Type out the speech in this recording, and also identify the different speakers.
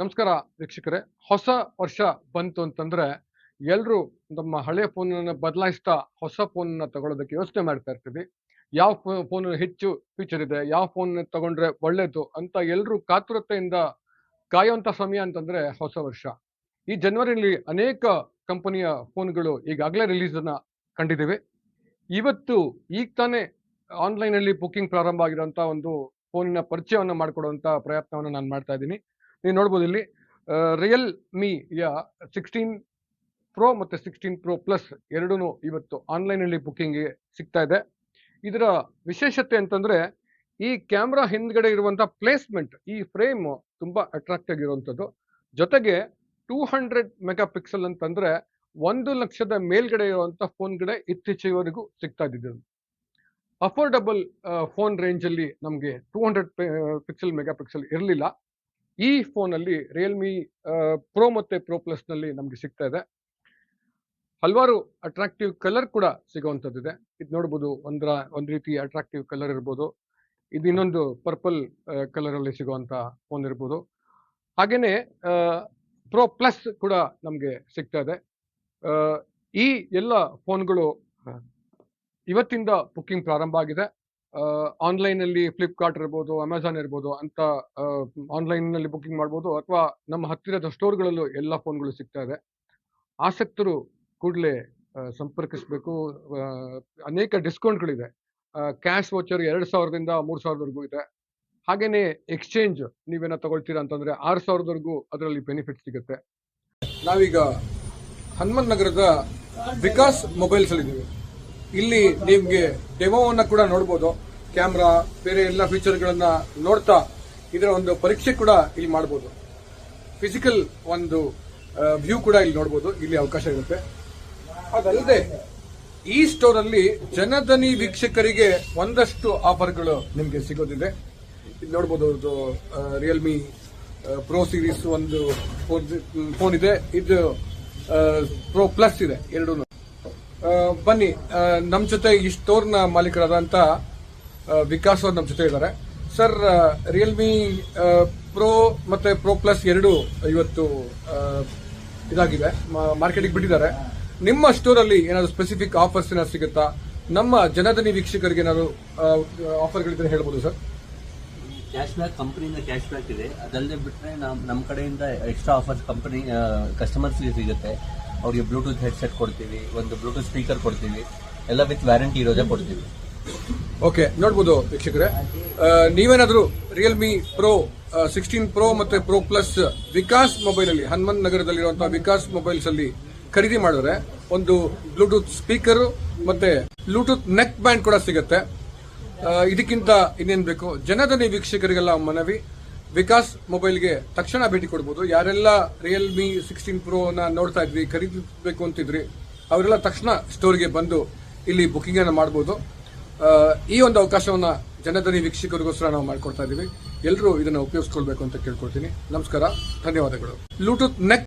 Speaker 1: ನಮಸ್ಕಾರ ವೀಕ್ಷಕರೇ. ಹೊಸ ವರ್ಷ ಬಂತು ಅಂತಂದ್ರೆ ಎಲ್ಲರೂ ನಮ್ಮ ಹಳೆಯ ಫೋನನ್ನು ಬದಲಾಯಿಸ್ತಾ ಹೊಸ ಫೋನನ್ನು ತಗೊಳ್ಳೋದಕ್ಕೆ ಯೋಚನೆ ಮಾಡ್ತಾ ಇರ್ತೀವಿ. ಯಾವ ಫೋನ್ ಹೆಚ್ಚು ಫೀಚರ್ ಇದೆ, ಯಾವ ಫೋನ್ ತಗೊಂಡ್ರೆ ಒಳ್ಳೇದು ಅಂತ ಎಲ್ಲರೂ ಕಾತುರತೆಯಿಂದ ಕಾಯುವಂತ ಸಮಯ ಅಂತಂದ್ರೆ ಹೊಸ ವರ್ಷ. ಈ ಜನವರಿಯಲ್ಲಿ ಅನೇಕ ಕಂಪನಿಯ ಫೋನ್ಗಳು ಈಗಾಗಲೇ ರಿಲೀಸ್ ಅನ್ನ ಕಂಡಿದ್ದೀವಿ ಇವತ್ತು ಈಗ ತಾನೇ ಆನ್ಲೈನ್ ಅಲ್ಲಿ ಬುಕಿಂಗ್ ಪ್ರಾರಂಭ ಆಗಿರುವಂತ ಒಂದು ಫೋನಿನ ಪರಿಚಯವನ್ನು ಮಾಡಿಕೊಡುವಂತಹ ಪ್ರಯತ್ನವನ್ನು ನಾನು ಮಾಡ್ತಾ ಇದ್ದೀನಿ. ನೀವು ನೋಡ್ಬೋದು ಇಲ್ಲಿ ರಿಯಲ್ ಮಿಯ ಸಿಕ್ಸ್ಟೀನ್ ಪ್ರೋ ಮತ್ತು ಸಿಕ್ಸ್ಟೀನ್ ಪ್ರೋ ಪ್ಲಸ್ ಎರಡೂ ಇವತ್ತು ಆನ್ಲೈನಲ್ಲಿ ಬುಕಿಂಗ್ ಸಿಗ್ತಾ ಇದೆ. ಇದರ ವಿಶೇಷತೆ ಅಂತಂದರೆ, ಈ ಕ್ಯಾಮ್ರಾ ಹಿಂದ್ಗಡೆ ಇರುವಂಥ ಪ್ಲೇಸ್ಮೆಂಟ್ ಈ ಫ್ರೇಮ್ ತುಂಬ ಅಟ್ರಾಕ್ಟ್ ಆಗಿರುವಂಥದ್ದು. ಜೊತೆಗೆ ಟೂ ಹಂಡ್ರೆಡ್ ಮೆಗಾ ಪಿಕ್ಸೆಲ್ ಅಂತಂದರೆ, ಒಂದು ಲಕ್ಷದ ಮೇಲ್ಗಡೆ ಇರುವಂಥ ಫೋನ್ಗಳೇ ಇತ್ತೀಚೆವರೆಗೂ ಸಿಗ್ತಾ ಇದ್ದಿದ್ದು. ಅಫೋರ್ಡಬಲ್ ಫೋನ್ ರೇಂಜಲ್ಲಿ ನಮಗೆ two hundred pixel mega pixel ಇರಲಿಲ್ಲ. ಈ ಫೋನ್ ಅಲ್ಲಿ ರಿಯಲ್ಮಿ ಪ್ರೋ ಮತ್ತೆ ಪ್ರೋ ಪ್ಲಸ್ನಲ್ಲಿ ನಮ್ಗೆ ಸಿಗ್ತಾ ಇದೆ. ಹಲವಾರು ಅಟ್ರಾಕ್ಟಿವ್ ಕಲರ್ ಕೂಡ ಸಿಗುವಂಥದ್ದಿದೆ. ಇದು ನೋಡ್ಬೋದು ಒಂದರ, ಒಂದು ರೀತಿ ಅಟ್ರಾಕ್ಟಿವ್ ಕಲರ್ ಇರ್ಬೋದು. ಇದು ಇನ್ನೊಂದು ಪರ್ಪಲ್ ಕಲರ್ ಅಲ್ಲಿ ಸಿಗುವಂತ ಫೋನ್ ಇರ್ಬೋದು. ಹಾಗೇನೆ ಪ್ರೋ ಪ್ಲಸ್ ಕೂಡ ನಮಗೆ ಸಿಗ್ತಾ ಇದೆ. ಈ ಎಲ್ಲ ಫೋನ್ಗಳು ಇವತ್ತಿಂದ ಬುಕ್ಕಿಂಗ್ ಪ್ರಾರಂಭ ಆಗಿದೆ. ಆನ್ಲೈನ್ ಅಲ್ಲಿ ಫ್ಲಿಪ್ಕಾರ್ಟ್ ಇರ್ಬೋದು ಅಮೆಝಾನ್ ಇರ್ಬೋದು, ಅಂತ ಆನ್ಲೈನ್ನಲ್ಲಿ ಬುಕಿಂಗ್ ಮಾಡ್ಬೋದು, ಅಥವಾ ನಮ್ಮ ಹತ್ತಿರದ ಸ್ಟೋರ್ಗಳಲ್ಲೂ ಎಲ್ಲ ಫೋನ್ಗಳು ಸಿಗ್ತಾ ಇದೆ. ಆಸಕ್ತರು ಕೂಡಲೇ ಸಂಪರ್ಕಿಸಬೇಕು. ಅನೇಕ ಡಿಸ್ಕೌಂಟ್ಗಳಿದೆ ಕ್ಯಾಶ್ ವಾಚರ್ ಎರಡು ಸಾವಿರದಿಂದ ಮೂರು ಸಾವಿರದವರೆಗೂ ಇದೆ. ಹಾಗೇನೆ ಎಕ್ಸ್ಚೇಂಜ್ ನೀವೇನ ತಗೊಳ್ತೀರಾ ಅಂತಂದ್ರೆ ಆರು ಸಾವಿರದವರೆಗೂ ಅದರಲ್ಲಿ ಬೆನಿಫಿಟ್ ಸಿಗುತ್ತೆ. ನಾವೀಗ ಹನುಮಂತ ನಗರದ ವಿಕಾಸ್ ಮೊಬೈಲ್ಸ್ ಅಲ್ಲಿ ಇದ್ದೀವಿ ಇಲ್ಲಿ ನಿಮ್ಗೆ ಡೆಮೋವನ್ನ ಕೂಡ ನೋಡಬಹುದು ಕ್ಯಾಮ್ರಾ ಬೇರೆ ಎಲ್ಲ ಫೀಚರ್ಗಳನ್ನ ನೋಡ್ತಾ ಇದರ ಒಂದು ಪರೀಕ್ಷೆ ಕೂಡ ಇಲ್ಲಿ ಮಾಡಬಹುದು ಫಿಸಿಕಲ್ ಒಂದು ವ್ಯೂ ಕೂಡ ಇಲ್ಲಿ ನೋಡಬಹುದು ಇಲ್ಲಿ ಅವಕಾಶ ಇರುತ್ತೆ. ಅದಲ್ಲದೆ, ಈ ಸ್ಟೋರ್ ಅಲ್ಲಿ ಜನಧನಿ ವೀಕ್ಷಕರಿಗೆ ಒಂದಷ್ಟು ಆಫರ್ಗಳು ನಿಮ್ಗೆ ಸಿಗೋದಿದೆ. ಇಲ್ಲಿ ನೋಡಬಹುದು ರಿಯಲ್ಮಿ ಪ್ರೋ ಸೀರೀಸ್ ಒಂದು ಫೋನ್ ಇದೆ. ಇದು ಪ್ರೋ ಪ್ಲಸ್ ಇದೆ. ಎರಡೂ ಬನ್ನಿ ನಮ್ಮ ಜೊತೆ ಈ ಸ್ಟೋರ್ನ ಮಾಲೀಕರಾದಂಥ ವಿಕಾಸ್ ಅವ್ರು ನಮ್ಮ ಜೊತೆ ಇದ್ದಾರೆ ಸರ್ ರಿಯಲ್ಮಿ ಪ್ರೋ ಮತ್ತೆ ಪ್ರೋ ಪ್ಲಸ್ ಎರಡು ಇವತ್ತು ಇದಾಗಿವೆ. ಮಾರ್ಕೆಟಿಗೆ ಬಿಟ್ಟಿದ್ದಾರೆ. ನಿಮ್ಮ ಸ್ಟೋರ್ ಅಲ್ಲಿ ಏನಾದ್ರು ಸ್ಪೆಸಿಫಿಕ್ ಆಫರ್ಸ್ ಏನಾದ್ರು ಸಿಗುತ್ತಾ? ನಮ್ಮ ಜನಧನಿ ವೀಕ್ಷಕರಿಗೆ ಏನಾದ್ರು ಆಫರ್ಗಳಿದ್ರೆ ಹೇಳ್ಬೋದು ಸರ್.
Speaker 2: ಕ್ಯಾಶ್ ಬ್ಯಾಕ್ ಕಂಪನಿಯಿಂದ ಕ್ಯಾಶ್ ಬ್ಯಾಕ್ ಇದೆ. ಅದಲ್ಲದೆ ಬಿಟ್ಟರೆ ನಮ್ಮ ನಮ್ಮ ಕಡೆಯಿಂದ ಎಕ್ಸ್ಟ್ರಾ ಆಫರ್ಸ್ ಕಂಪನಿ ಕಸ್ಟಮರ್ಸ್ಗೆ ಸಿಗುತ್ತೆ. ಅವ್ರಿಗೆ ಬ್ಲೂಟೂತ್ ಹೆಡ್ಸೆಟ್ ಕೊಡ್ತೀವಿ, ಒಂದು ಬ್ಲೂಟೂತ್ ಸ್ಪೀಕರ್ ಕೊಡ್ತೀವಿ, ಎಲ್ಲ ವಿತ್ ವ್ಯಾರಂಟಿ ಇರೋದೇ ಕೊಡ್ತೀವಿ.
Speaker 1: ಓಕೆ ನೋಡ್ಬೋದು ವೀಕ್ಷಕರೇ. ನೀವೇನಾದರೂ ರಿಯಲ್ಮಿ ಪ್ರೋ ಸಿಕ್ಸ್ಟೀನ್ ಪ್ರೋ ಮತ್ತೆ ಪ್ರೋ ಪ್ಲಸ್ ವಿಕಾಸ್ ಮೊಬೈಲ್ ಅಲ್ಲಿ ಹನುಮಂತ್ ನಗರದಲ್ಲಿರುವಂತಹ ವಿಕಾಸ್ ಮೊಬೈಲ್ಸ್ ಅಲ್ಲಿ ಖರೀದಿ ಮಾಡಿದ್ರೆ ಒಂದು ಬ್ಲೂಟೂತ್ ಸ್ಪೀಕರ್ ಮತ್ತೆ ಬ್ಲೂಟೂತ್ ನೆಕ್ ಬ್ಯಾಂಡ್ ಕೂಡ ಸಿಗುತ್ತೆ. ಇದಕ್ಕಿಂತ ಇನ್ನೇನ್ ಬೇಕು? ಜನಧನಿ ವೀಕ್ಷಕರಿಗೆಲ್ಲ ಮನವಿ. ವಿಕಾಸ್ ಮೊಬೈಲ್ಗೆ ತಕ್ಷಣ ಭೇಟಿ ಕೊಡ್ಬೋದು. ಯಾರೆಲ್ಲ ರಿಯಲ್ಮಿ ಸಿಕ್ಸ್ಟೀನ್ ಪ್ರೋನ ನೋಡ್ತಾ ಇದ್ವಿ, ಖರೀದಿಸಬೇಕು ಅಂತಿದ್ರಿ, ಅವರೆಲ್ಲ ತಕ್ಷಣ ಸ್ಟೋರ್ಗೆ ಬಂದು ಇಲ್ಲಿ ಬುಕಿಂಗ್ ಅನ್ನು ಮಾಡಬಹುದು ಈ ಒಂದು ಅವಕಾಶವನ್ನು ಜನಧನಿ ವೀಕ್ಷಕರಿಗೋಸ್ಕರ ನಾವು ಮಾಡ್ಕೊಡ್ತಾ ಇದ್ದೀವಿ ಎಲ್ಲರೂ ಇದನ್ನು ಉಪಯೋಗಿಸ್ಕೊಳ್ಬೇಕು ಅಂತ ಕೇಳ್ಕೊಳ್ತೀನಿ. ನಮಸ್ಕಾರ, ಧನ್ಯವಾದಗಳು. Bluetooth neck